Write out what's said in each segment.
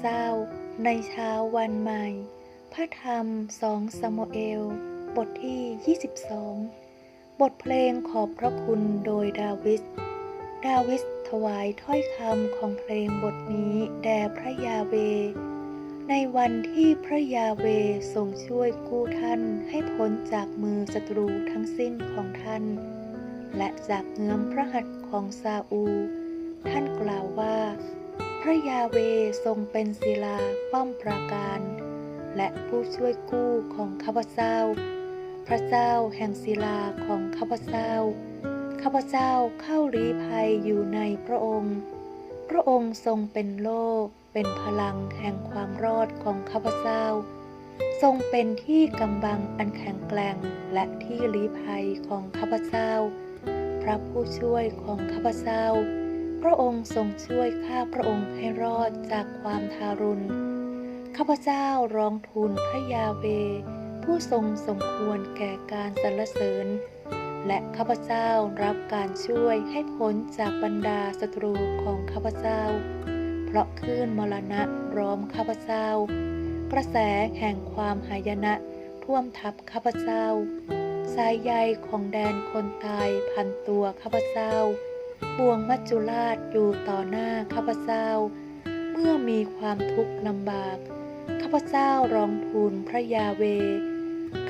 เจ้า ในเช้าวันใหม่ พระธรรมสองสมเอล บทที่ 22 บทเพลงขอบพระคุณโดยดาวิสดาวิสถวายถ้อยคำของเพลงบทนี้แด่พระยาเว ในวันที่พระยาเวทรงช่วยกู้ท่านให้พ้นจากมือศัตรูทั้งสิ้นของท่าน และจากเงื้อมพระหัตถ์ของซาอู ท่านกล่าวว่า ระยาเวทรงเป็นศิลาป้อมปราการ และผู้ช่วยกู้ของข้าพเจ้า พระเจ้าแห่งศิลาของข้าพเจ้า ข้าพเจ้าเข้าลีภัยอยู่ในพระองค์ พระองค์ทรงเป็นโลกเป็นพลังแห่งความรอดของข้าพเจ้า ทรงเป็นที่กำบังอันแข็งแกร่งและที่ลี้ภัยของข้าพเจ้า พระผู้ช่วยของข้าพเจ้า ระองค์ทรงช่วยข้าพระองค์ให้รอดจากความทารุณ ข้าพเจ้าร้องทูลพระยาเว ผู้ทรงสมควรแก่การสรรเสริญ และข้าพเจ้ารับการช่วยให้พ้นจากบรรดาศัตรูของข้าพเจ้า เพราะคลื่นมรณะร้อมข้าพเจ้า กระแสแห่งความหายนะท่วมทับข้าพเจ้าสายใยของแดนคนตายพันตัวข้าพเจ้า บวงมัจจุราชอยู่ต่อหน้าข้าพเจ้า เมื่อมีความทุกข์ลำบาก ข้าพเจ้าร้องทูลพระยาเว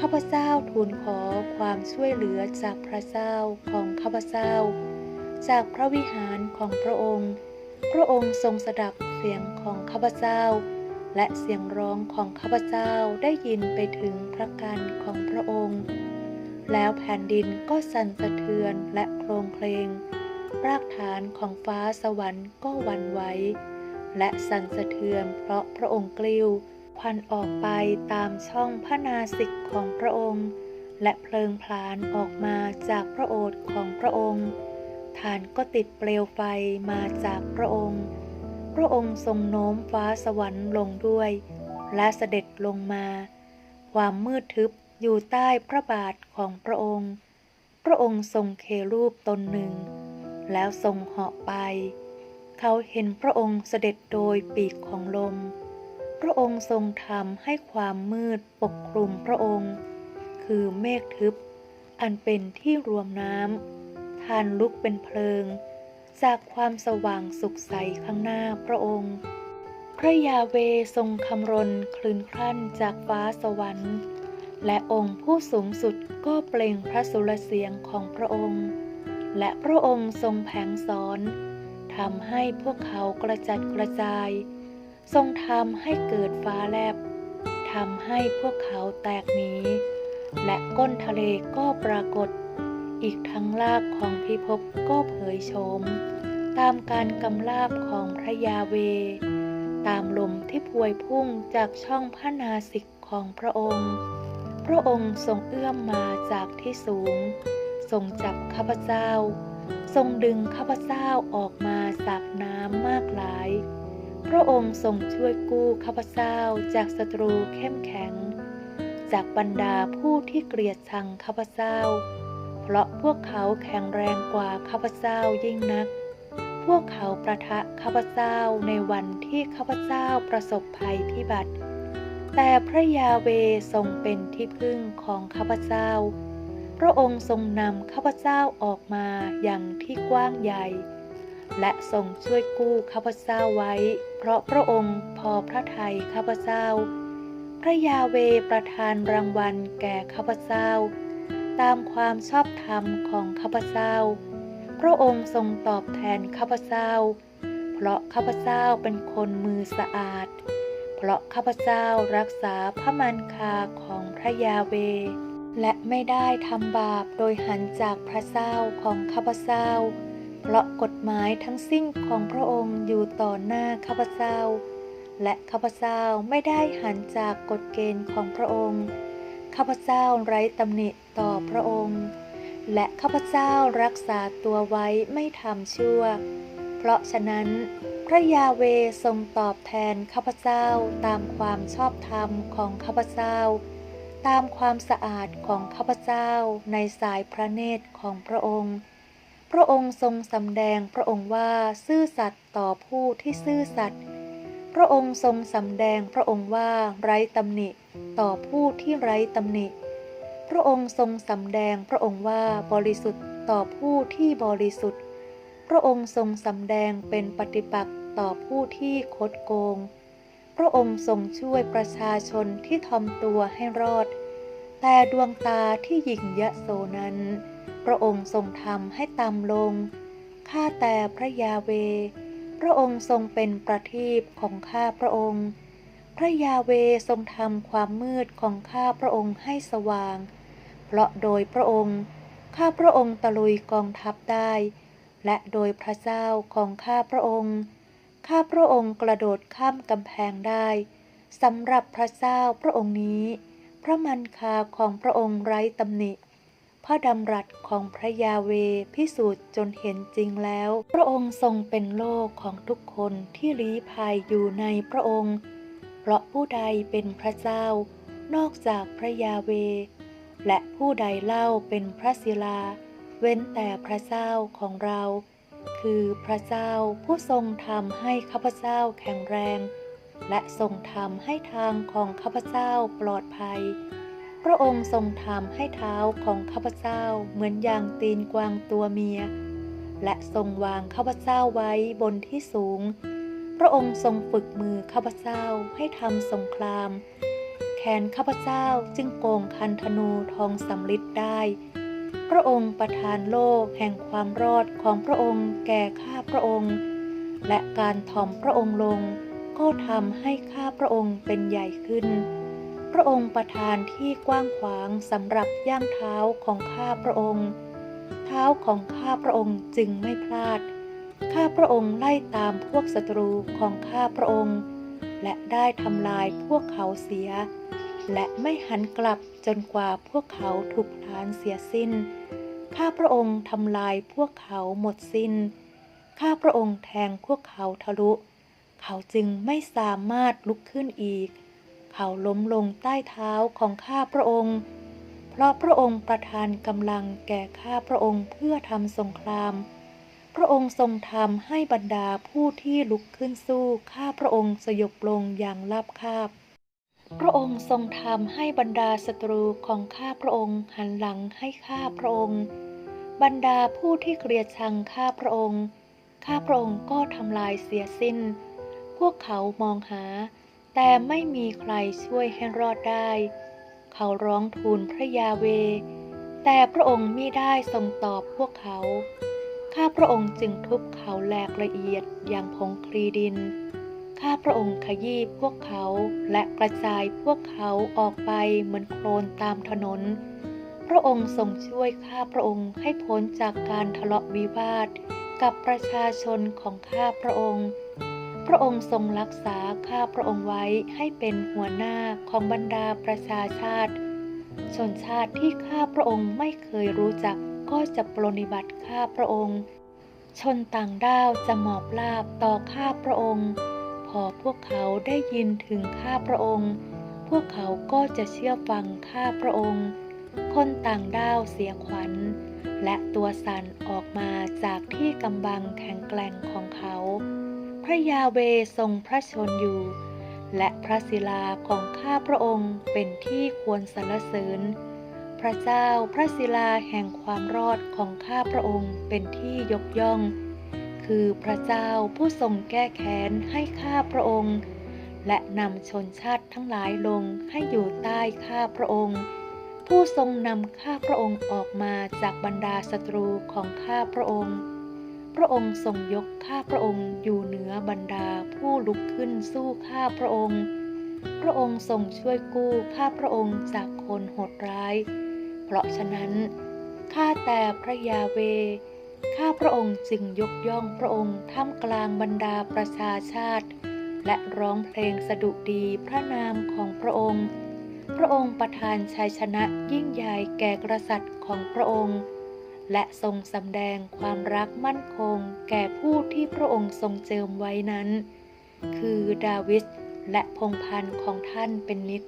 ข้าพเจ้าทูลขอความช่วยเหลือจากพระเจ้าของข้าพเจ้า จากพระวิหารของพระองค์ พระองค์ทรงสดับเสียงของข้าพเจ้า และเสียงร้องของข้าพเจ้าได้ยินไปถึงพระกันของพระองค์ แล้วแผ่นดินก็สั่นสะเทือนและโครงเคลง รากฐานของฟ้าสวรรค์ก็วันไหวและสั่นสะเทือนเพราะพระองค์กลิ้วควันออกไปตามช่องพระนาสิกของพระองค์ และเพลิงพลานออกมาจากพระโอษฐ์ของพระองค์ฐานก็ติดเปลวไฟมาจากพระองค์ พระองค์ทรงโน้มฟ้าสวรรค์ลงด้วย และเสด็จลงมา ความมืดทึบอยู่ใต้พระบาทของพระองค์ พระองค์ทรงเครูปตนหนึ่ง แล้วทรงเหาะไป เขาเห็นพระองค์เสด็จโดยปีกของลม พระองค์ทรงทำให้ความมืดปกคลุมพระองค์ คือเมฆทึบ อันเป็นที่รวมน้ำทานลุกเป็นเพลิง จากความสว่างสุขใสข้างหน้าพระองค์ พระยาเวทรงคำรนคลื่นคลั่นจากฟ้าสวรรค์และองค์ผู้สูงสุดก็เปล่งพระสุรเสียงของพระองค์ และพระองค์ทรงแผงสอนทำให้พวกเขากระจัดกระจาย ทรงทำให้เกิดฟ้าแลบทำให้พวกเขาแตกหนีและก้นทะเลก็ปรากฏ อีกทั้งลากของพิภพก็เผยโฉมตามการกำลาบของพระยาเว ตามลมที่พวยพุ่งจากช่องพระนาสิกของพระองค์ พระองค์ทรงเอื้อมมาจากที่สูง ทรงจับข้าพเจ้า ทรงดึงข้าพเจ้าออกมาจากน้ำมากหลาย พระองค์ทรงช่วยกู้ข้าพเจ้าจากศัตรูเข้มแข็ง จากบรรดาผู้ที่เกลียดชังข้าพเจ้า เพราะพวกเขาแข็งแรงกว่าข้าพเจ้ายิ่งนัก พวกเขาประทะข้าพเจ้าในวันที่ข้าพเจ้าประสบภัยพิบัติแต่พระยาเวทรงเป็นที่พึ่งของข้าพเจ้า พระองค์ทรงนำข้าพเจ้าออกมาอย่างที่กว้างใหญ่ และทรงช่วยกู้ข้าพเจ้าไว้ เพราะพระองค์พอพระทัยข้าพเจ้า พระยาเวประทานรางวัลแก่ข้าพเจ้า ตามความชอบธรรมของข้าพเจ้า พระองค์ทรงตอบแทนข้าพเจ้า เพราะข้าพเจ้าเป็นคนมือสะอาด เพราะข้าพเจ้ารักษาพระมันคาของพระยาเว และไม่ได้ทำบาปโดยหันจากพระเจ้าของข้าพเจ้า เพราะกฎหมายทั้งสิ้นของพระองค์อยู่ต่อหน้าข้าพเจ้า และข้าพเจ้าไม่ได้หันจากกฎเกณฑ์ของพระองค์ ข้าพเจ้าไร้ตำหนิต่อพระองค์ และข้าพเจ้ารักษาตัวไว้ไม่ทำชั่ว เพราะฉะนั้นพระยาเวทรงตอบแทนข้าพเจ้าตามความชอบธรรมของข้าพเจ้า ตามความสะอาดของข้าพเจ้าในสายพระเนตรของพระองค์ พระองค์ทรงสำแดงพระองค์ว่าซื่อสัตย์ต่อผู้ที่ซื่อสัตย์พระองค์ทรงสำแดงพระองค์ว่าไร้ตำหนิต่อผู้ที่ไร้ตำหนิ พระองค์ทรงสำแดงพระองค์ว่าบริสุทธิ์ต่อผู้ที่บริสุทธิ์ พระองค์ทรงสำแดงเป็นปฏิปักษ์ต่อผู้ที่คดโกง พระองค์ทรงช่วยประชาชนที่ทอมตัวให้รอด แต่ดวงตาที่หยิ่งยะโสนั้น พระองค์ทรงทำให้ต่ำลง ข้าแต่พระยาเว พระองค์ทรงเป็นประทีปของข้าพระองค์ พระยาเวทรงทำความมืดของข้าพระองค์ให้สว่าง เพราะโดยพระองค์ข้าพระองค์ตะลุยกองทัพได้ และโดยพระเจ้าของข้าพระองค์ ข้าพระองค์กระโดดข้ามกำแพงได้สำหรับพระเจ้าพระองค์นี้ พระมันคาของพระองค์ไร้ตำหนิ พระดำรัสของพระยาเวพิสูจน์จนเห็นจริงแล้ว พระองค์ทรงเป็นโลกของทุกคนที่ลี้ภัยอยู่ในพระองค์ เพราะผู้ใดเป็นพระเจ้า นอกจากพระยาเว และผู้ใดเล่าเป็นพระศิลา เว้นแต่พระเจ้าของเรา คือพระเจ้าผู้ทรงทำให้ข้าพเจ้าแข็งแรง และทรงทำให้ทางของข้าพเจ้าปลอดภัย พระองค์ทรงทำให้เท้าของข้าพเจ้าเหมือนอย่างตีนกวางตัวเมีย และทรงวางข้าพเจ้าไว้บนที่สูง พระองค์ทรงฝึกมือข้าพเจ้าให้ทำสงคราม แขนข้าพเจ้าจึงโกงคันธนูทองสำริดได้ พระองค์ประทานโลกแห่งความรอดของพระองค์แก่ข้าพระองค์ และการถ่อมพระองค์ลง ก็ทำให้ข้าพระองค์เป็นใหญ่ขึ้น พระองค์ประทานที่กว้างขวางสำหรับย่างเท้าของข้าพระองค์ เท้าของข้าพระองค์จึงไม่พลาด ข้าพระองค์ไล่ตามพวกศัตรูของข้าพระองค์ และได้ทำลายพวกเขาเสีย และไม่หันกลับจนกว่าพวกเขาถูกพลานเสียสิ้น ข้าพระองค์ทำลายพวกเขาหมดสิ้น ข้าพระองค์แทงพวกเขาทะลุ เขาจึงไม่สามารถลุกขึ้นอีก เขาล้มลงใต้เท้าของข้าพระองค์ เพราะพระองค์ประทานกำลังแก่ข้าพระองค์เพื่อทำสงคราม พระองค์ทรงทำให้บรรดาผู้ที่ลุกขึ้นสู้ข้าพระองค์สยบลงอย่างราบคาบ พระองค์ทรงทำให้บรรดาศัตรูของข้าพระองค์หันหลังให้ข้าพระองค์ บรรดาผู้ที่เกลียดชังข้าพระองค์ ข้าพระองค์ก็ทำลายเสียสิ้น พวกเขามองหา แต่ไม่มีใครช่วยให้รอดได้ เขาร้องทูลพระยาเว แต่พระองค์มิได้ทรงตอบพวกเขา ข้าพระองค์จึงทุบเขาแหลกละเอียดอย่างผงคลีดิน ข้าพระองค์ขยี้พวกเขาและกระจายพวกเขาออกไปเหมือนโคลนตามถนน พระองค์ทรงช่วยข้าพระองค์ให้พ้นจากการทะเลาะวิวาทกับประชาชนของข้าพระองค์ พระองค์ทรงรักษาข้าพระองค์ไว้ให้เป็นหัวหน้าของบรรดาประชาชาติ ชนชาติที่ข้าพระองค์ไม่เคยรู้จักก็จะปรนิบัติข้าพระองค์ ชนต่างด้าวจะหมอบลาบต่อข้าพระองค์ อพวกเขาได้ยินถึงข้าพระองค์ พวกเขาก็จะเชื่อฟังข้าพระองค์ คนต่างด้าวเสียขวัญ และตัวสั่นออกมาจากที่กำบังแข็งแกร่งของเขา พระยาเวทรงพระชนอยู่ และพระศิลาของข้าพระองค์เป็นที่ควรสรรเสริญ พระเจ้าพระศิลาแห่งความรอดของข้าพระองค์เป็นที่ยกย่อง คือพระเจ้าผู้ทรงแก้แค้นให้ข้าพระองค์ และนำชนชาติทั้งหลายลงให้อยู่ใต้ข้าพระองค์ ผู้ทรงนำข้าพระองค์ออกมาจากบรรดาศัตรูของข้าพระองค์ พระองค์ทรงยกข้าพระองค์อยู่เหนือบรรดาผู้ลุกขึ้นสู้ข้าพระองค์ พระองค์ทรงช่วยกู้ข้าพระองค์จากคนโหดร้าย เพราะฉะนั้นข้าแต่พระยาเว ข้าพระองค์จึงยกย่องพระองค์ท่ามกลางบรรดาประชาชาติ และร้องเพลงสดุดีพระนามของพระองค์ พระองค์ประทานชัยชนะยิ่งใหญ่แก่กษัตริย์ของพระองค์ และทรงสำแดงความรักมั่นคงแก่ผู้ที่พระองค์ทรงเจิมไว้นั้น คือดาวิดและพงพันธ์ของท่านเป็นนิจ